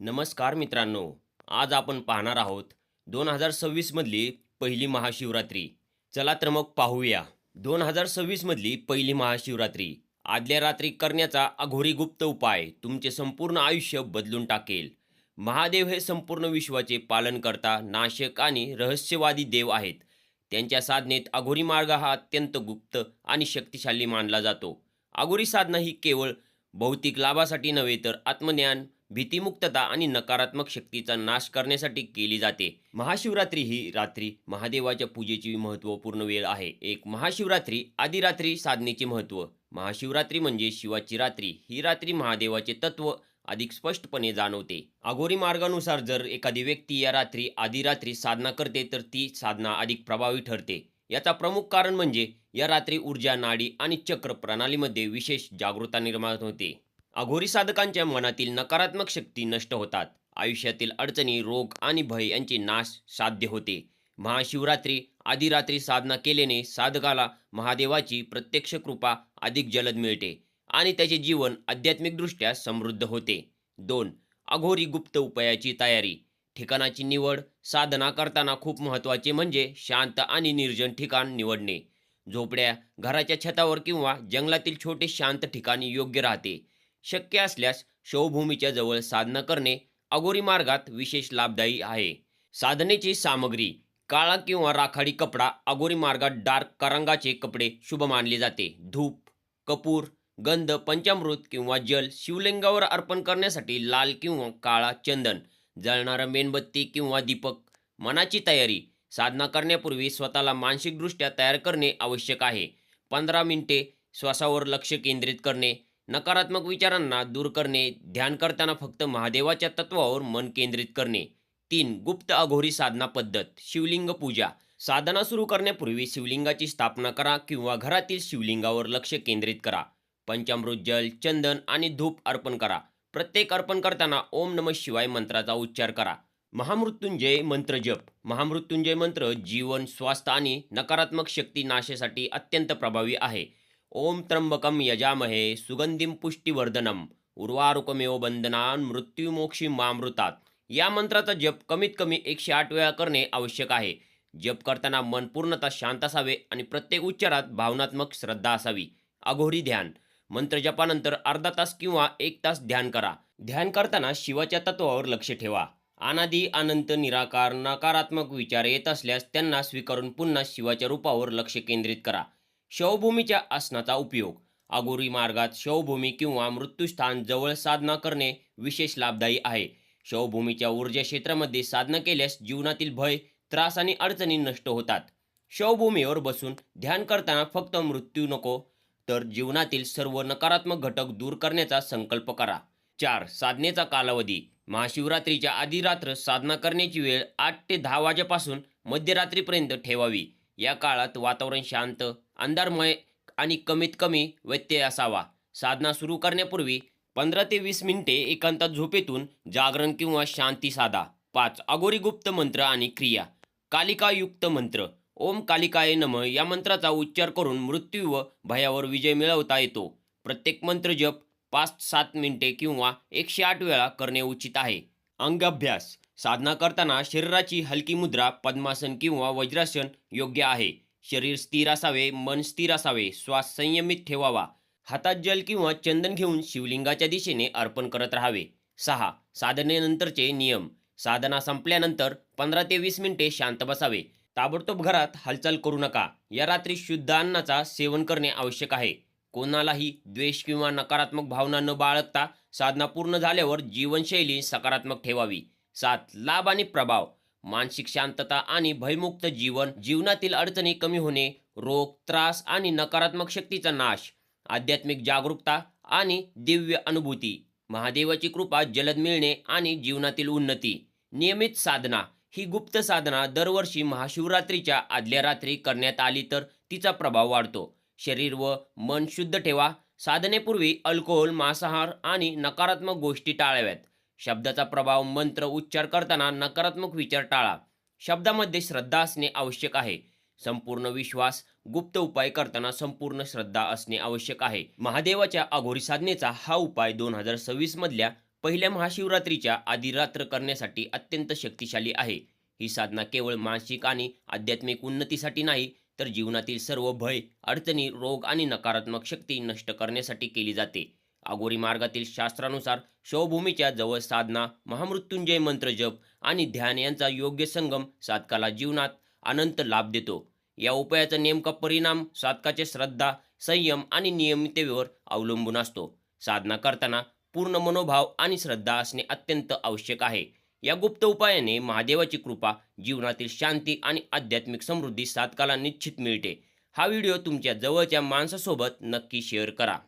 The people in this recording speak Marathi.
नमस्कार मित्रांनो आज आपण पाहणार आहोत दोन हजार सव्वीसमधली पहिली महाशिवरात्री. चला तर मग पाहूया. दोन हजार सव्वीसमधली पहिली महाशिवरात्री. आदल्या रात्री करण्याचा अघोरी गुप्त उपाय तुमचे संपूर्ण आयुष्य बदलून टाकेल. महादेव हे संपूर्ण विश्वाचे पालनकर्ता नाशक आणि रहस्यवादी देव आहेत. त्यांच्या साधनेत अघोरी मार्ग हा अत्यंत गुप्त आणि शक्तिशाली मानला जातो. अघोरी साधना ही केवळ भौतिक लाभासाठी नव्हे तर आत्मज्ञान भीतीमुक्तता आणि नकारात्मक शक्तीचा नाश करण्यासाठी केली जाते. महाशिवरात्री ही रात्री महादेवाच्या पूजेची महत्त्वपूर्ण वेळ आहे. एक महाशिवरात्री आदी रात्री साधनेचे महत्त्व. महाशिवरात्री म्हणजे शिवाची रात्री. ही रात्री महादेवाचे तत्व अधिक स्पष्टपणे जाणवते. अघोरी मार्गानुसार जर एखादी व्यक्ती या रात्री आधी रात्री साधना करते तर ती साधना अधिक प्रभावी ठरते. याचा प्रमुख कारण म्हणजे या रात्री ऊर्जा नाडी आणि चक्र प्रणालीमध्ये विशेष जागृता निर्माण होते. अघोरी साधकांच्या मनातील नकारात्मक शक्ती नष्ट होतात. आयुष्यातील अडचणी रोग आणि भय यांचे नाश साध्य होते. महाशिवरात्री आधी रात्री साधना केल्याने साधकाला महादेवाची प्रत्यक्ष कृपा अधिक जलद मिळते आणि त्याचे जीवन आध्यात्मिकदृष्ट्या समृद्ध होते. दोन अघोरी गुप्त उपायाची तयारी. ठिकाणाची निवड साधना करताना खूप महत्त्वाचे म्हणजे शांत आणि निर्जन ठिकाण निवडणे. झोपड्या घराच्या छतावर किंवा जंगलातील छोटे शांत ठिकाणी योग्य राहते. शक्य असल्यास शवभूमीच्या जवळ साधना करणे अघोरी मार्गात विशेष लाभदायी आहे. साधनेची सामग्री काळा किंवा राखाडी कपडा अघोरी मार्गात डार्क करंगाचे कपडे शुभ मानले जाते. धूप कपूर गंध पंचामृत किंवा जल शिवलिंगावर अर्पण करण्यासाठी लाल किंवा काळा चंदन जळणारा मेणबत्ती किंवा दीपक मनाची तयारी साधना करण्यापूर्वी स्वतःला मानसिकदृष्ट्या तयार करणे आवश्यक आहे. पंधरा मिनिटे श्वासावर लक्ष केंद्रित करणे नकारात्मक विचारांना दूर करणे ध्यान करताना फक्त महादेवाच्या तत्वावर मन केंद्रित करणे. तीन गुप्त अघोरी साधना पद्धत शिवलिंग पूजा. साधना सुरू करण्यापूर्वी शिवलिंगाची स्थापना करा किंवा घरातील शिवलिंगावर लक्ष केंद्रित करा. पंचामृत जल चंदन आणि धूप अर्पण करा. प्रत्येक अर्पण करताना ओम नम शिवाय मंत्राचा उच्चार करा. महामृत्युंजय मंत्र जप. महामृत्युंजय मंत्र जीवन स्वास्थ्य आणि नकारात्मक शक्ती नाशेसाठी अत्यंत प्रभावी आहे. ओम त्र्यंबकम यजामहे सुगंधिम पुष्टीवर्धनम। उर्वारुकमेव बंधनान मृत्युमोक्षी मामृतात या मंत्राचा जप कमीत कमी एकशे आठ वेळा करणे आवश्यक आहे। जप करताना मन पूर्णतः शांत असावे आणि प्रत्येक उच्चारात भावनात्मक श्रद्धा असावी। अघोरी ध्यान। मंत्र जपानंतर अर्धा तास किंवा एक तास ध्यान करा। ध्यान करताना शिवाच्या तत्वावर लक्ष ठेवा। अनादी अनंत निराकार नकारात्मक विचार येत असल्यास त्यांना स्वीकारून पुन्हा शिवाच्या रूपावर लक्ष केंद्रित करा। शवभूमीच्या आसनाचा उपयोग. अगोरी मार्गात शवभूमी किंवा मृत्यूस्थान जवळ साधना करणे विशेष लाभदायी आहे. शवभूमीच्या ऊर्जा क्षेत्रामध्ये साधना केल्यास जीवनातील भय त्रास आणि अडचणी नष्ट होतात. शवभूमीवर बसून ध्यान करताना फक्त मृत्यू नको तर जीवनातील सर्व नकारात्मक घटक दूर करण्याचा संकल्प करा. चार साधनेचा कालावधी. महाशिवरात्रीच्या आधी रात्र साधना करण्याची वेळ आठ ते दहा वाजेपासून मध्यरात्रीपर्यंत ठेवावी. या काळात वातावरण शांत अंधारमय आणि कमीत कमी व्यत्यय असावा. साधना सुरू करण्यापूर्वी पंधरा ते वीस मिनिटे एकांतात झोपेतून जागरण किंवा शांती साधा. पाच अगोरी गुप्त मंत्र आणि क्रिया. कालिकायुक्त मंत्र. ओम कालिकाय नम या मंत्राचा उच्चार करून मृत्यू व भयावर विजय मिळवता येतो. प्रत्येक मंत्र जप पाच सात मिनिटे किंवा एकशे आठ वेळा करणे उचित आहे. अंगाभ्यास. साधना करताना शरीराची हलकी मुद्रा पद्मासन किंवा वज्रासन योग्य आहे. शरीर स्थिर असावे मन स्थिर असावे श्वास संयमित ठेवावा. हातात जल किंवा चंदन घेऊन शिवलिंगाच्या दिशेने अर्पण करत राहावे. सहा साधनेनंतरचे नियम. साधना संपल्यानंतर पंधरा ते वीस मिनिटे शांत बसावे. ताबडतोब घरात हालचाल करू नका. या रात्री शुद्ध अन्नाचा सेवन करणे आवश्यक आहे. कोणालाही द्वेष किंवा नकारात्मक भावना न बाळगता साधना पूर्ण झाल्यावर जीवनशैली सकारात्मक ठेवावी. सात लाभ आणि प्रभाव. मानसिक शांतता आणि भयमुक्त जीवन जीवनातील अडचणी कमी होणे रोग त्रास आणि नकारात्मक शक्तीचा नाश आध्यात्मिक जागरूकता आणि दिव्य अनुभूती. महादेवाची कृपा जलद मिळणे आणि जीवनातील उन्नती. नियमित साधना ही गुप्त साधना दरवर्षी महाशिवरात्रीच्या आदल्या रात्री करण्यात आली तर तिचा प्रभाव वाढतो. शरीर व मन शुद्ध ठेवा. साधनेपूर्वी अल्कोहोल मांसाहार आणि नकारात्मक गोष्टी टाळाव्यात. शब्दाचा प्रभाव मंत्र उच्चार करताना नकारात्मक विचार टाळा. शब्दामध्ये श्रद्धा असणे आवश्यक आहे. संपूर्ण विश्वास गुप्त उपाय करताना संपूर्ण श्रद्धा असणे आवश्यक आहे. महादेवाच्या अघोरी साधनेचा हा उपाय दोन हजार सव्वीस मधल्या पहिल्या महाशिवरात्रीच्या आधी रात्र करण्यासाठी अत्यंत शक्तिशाली आहे. ही साधना केवळ मानसिक आणि आध्यात्मिक उन्नतीसाठी नाही तर जीवनातील सर्व भय अडचणी रोग आणि नकारात्मक शक्ती नष्ट करण्यासाठी केली जाते. आगोरी मार्गातील शास्त्रानुसार शवभूमीच्या जवळ साधना महामृत्युंजय मंत्र जप आणि ध्यान यांचा योग्य संगम साधकाला जीवनात अनंत लाभ देतो. या उपायाचा नेमका परिणाम साधकाचे श्रद्धा संयम आणि नियमिततेवर अवलंबून असतो. साधना करताना पूर्ण मनोभाव आणि श्रद्धा असणे अत्यंत आवश्यक आहे. या गुप्त उपायाने महादेवाची कृपा जीवनातील शांती आणि आध्यात्मिक समृद्धी साधकाला निश्चित मिळते. हा व्हिडिओ तुमच्या जवळच्या माणसासोबत नक्की शेअर करा.